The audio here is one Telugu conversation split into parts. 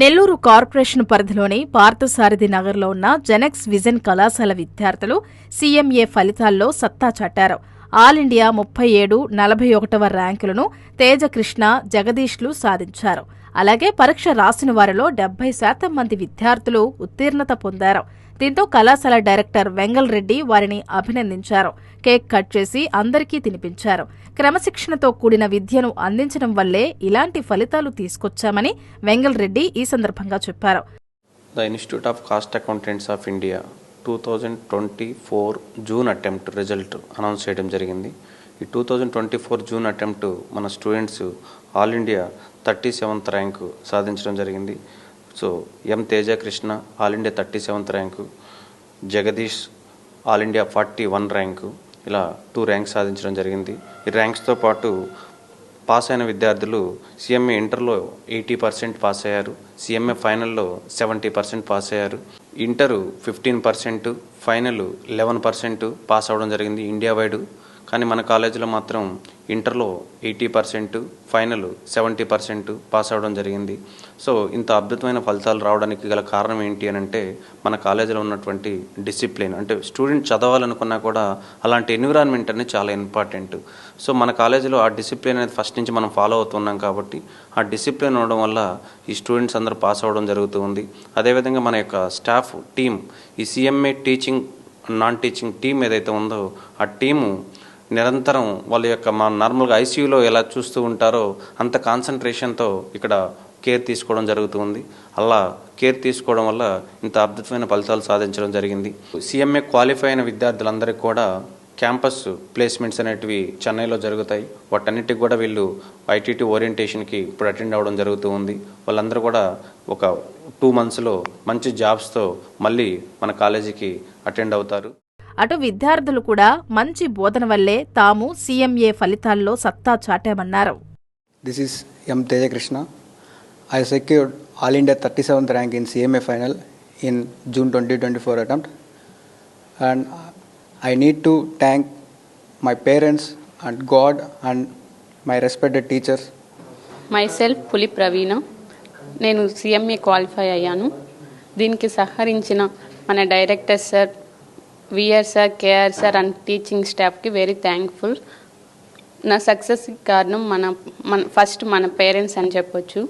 నెల్లూరు కార్పొరేషన్ పరిధిలోని పార్థసారథి నగర్లో ఉన్న జెనెక్స్ విజన్ కళాశాల విద్యార్థులు సీఎంఏ ఫలితాల్లో సత్తా చాటారు. ఆల్ ఇండియా ముప్పై ఏడు నలభై ఒకటవ ర్యాంకులను తేజకృష్ణ జగదీష్లు సాధించారు. అలాగే పరీక్ష రాసిన వారిలో డెబ్బై శాతం మంది విద్యార్థులు ఉత్తీర్ణత పొందారు. దీంతో కళాశాల డైరెక్టర్ వెంగల్ రెడ్డి వారిని అభినందించారు. కేక్ కట్ చేసి అందరికీ తినిపించారు. క్రమశిక్షణతో కూడిన విద్యను అందించడం వల్లే ఇలాంటి ఫలితాలు తీసుకొచ్చామని వెంగల్ రెడ్డి ఈ సందర్భంగా చెప్పారు. The institute of cost accountants of India two thousand twenty four June attempt result announce చేయడం జరిగింది. ఈ two thousand twenty four June attempt మన students all India thirty seventh rank సాధించడం జరిగింది. So M Teja Krishna all India thirty seventh rank Jagadish all India forty one rank ఇలా టూ ర్యాంక్స్ సాధించడం జరిగింది. ఈ ర్యాంక్స్తో పాటు పాస్ అయిన విద్యార్థులు సిఎంఏ ఇంటర్లో ఎయిటీ పర్సెంట్ పాస్ అయ్యారు సిఎంఏ ఫైనల్లో సెవెంటీ పర్సెంట్ పాస్ అయ్యారు. Inter fifteen percent final eleven percent pass అవ్వడం జరిగింది ఇండియా వైడ్. కానీ మన కాలేజీలో మాత్రం ఇంటర్లో eighty percent final seventy percent pass అవ్వడం జరిగింది. సో ఇంత అద్భుతమైన ఫలితాలు రావడానికి గల కారణం ఏంటి అని అంటే మన కాలేజీలో ఉన్నటువంటి డిసిప్లిన్. అంటే స్టూడెంట్ చదవాలనుకున్నా కూడా అలాంటి ఎన్విరాన్మెంట్ అనేది చాలా ఇంపార్టెంట్. సో మన కాలేజీలో ఆ డిసిప్లిన్ అనేది ఫస్ట్ నుంచి మనం ఫాలో అవుతున్నాం కాబట్టి ఆ డిసిప్లిన్ ఉండడం వల్ల ఈ స్టూడెంట్స్ అందరూ పాస్ అవ్వడం జరుగుతూ ఉంది. అదేవిధంగా మన యొక్క స్టాఫ్ టీం ఈ CMA teaching non teaching team ఏదైతే ఉందో ఆ టీము నిరంతరం వాళ్ళ యొక్క మా నార్మల్గా ఐసీయూలో ఎలా చూస్తూ ఉంటారో అంత కాన్సన్ట్రేషన్తో ఇక్కడ కేర్ తీసుకోవడం జరుగుతుంది. అలా కేర్ తీసుకోవడం వల్ల ఇంత అద్భుతమైన ఫలితాలు సాధించడం జరిగింది. సీఎంఏ క్వాలిఫై అయిన విద్యార్థులందరికీ కూడా క్యాంపస్ ప్లేస్మెంట్స్ అనేటివి చెన్నైలో జరుగుతాయి. వాటన్నిటికి కూడా వీళ్ళు ఐటీటీ ఓరియంటేషన్కి ఇప్పుడు అటెండ్ అవ్వడం జరుగుతూ ఉంది. వాళ్ళందరూ కూడా ఒక టూ మంత్స్లో మంచి జాబ్స్తో మళ్ళీ మన కాలేజీకి అటెండ్ అవుతారు. అటు విద్యార్థులు కూడా మంచి బోధన వల్లే తాము సీఎంఏ ఫలితాల్లో సత్తా చాటామన్నారు. This is M Tejakrishna I secured all India thirty seventh rank in CMA final in June twenty twenty four attempt and I need to thank my parents and God and my respected teachers myself Puli Praveena నేను సీఎంఏ క్వాలిఫై అయ్యాను. దీనికి సహకరించిన మన director sir VR sir KR sir and teaching స్టాఫ్కి వెరీ థ్యాంక్ఫుల్ నా సక్సెస్ కారణం మన మన ఫస్ట్ మన పేరెంట్స్ అని చెప్పొచ్చు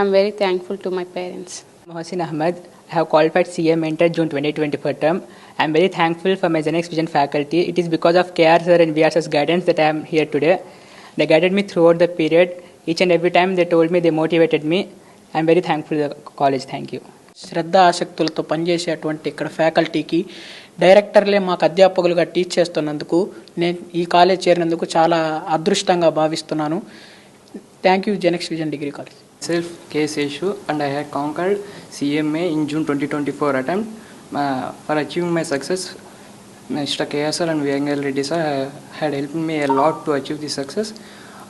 I'm very thankful to my parents Mohsin Ahmed. I have qualified CM Enter June 2024 term. I am very thankful for my Zenex Vision faculty. It is because of KR sir and VR sir's guidance that I am here today. They guided me throughout the period. Each and every time they told me, they motivated me. I am very thankful to the college. Thank you. శ్రద్ధ ఆసక్తులతో పనిచేసేటువంటి ఇక్కడ ఫ్యాకల్టీకి డైరెక్టర్లే మాకు అధ్యాపకులుగా టీచ్ చేస్తున్నందుకు నేను ఈ కాలేజ్ చేరినందుకు చాలా అదృష్టంగా భావిస్తున్నాను. Thank you Genex vision degree college self కేసేషు and I have conquered CMA in June twenty twenty four attempt for achieving my success mister KSR and Vengal Reddy sir had help me a lot to achieve this success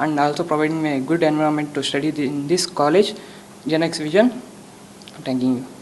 and also providing my good environment to study in this college Genex vision Thanking you.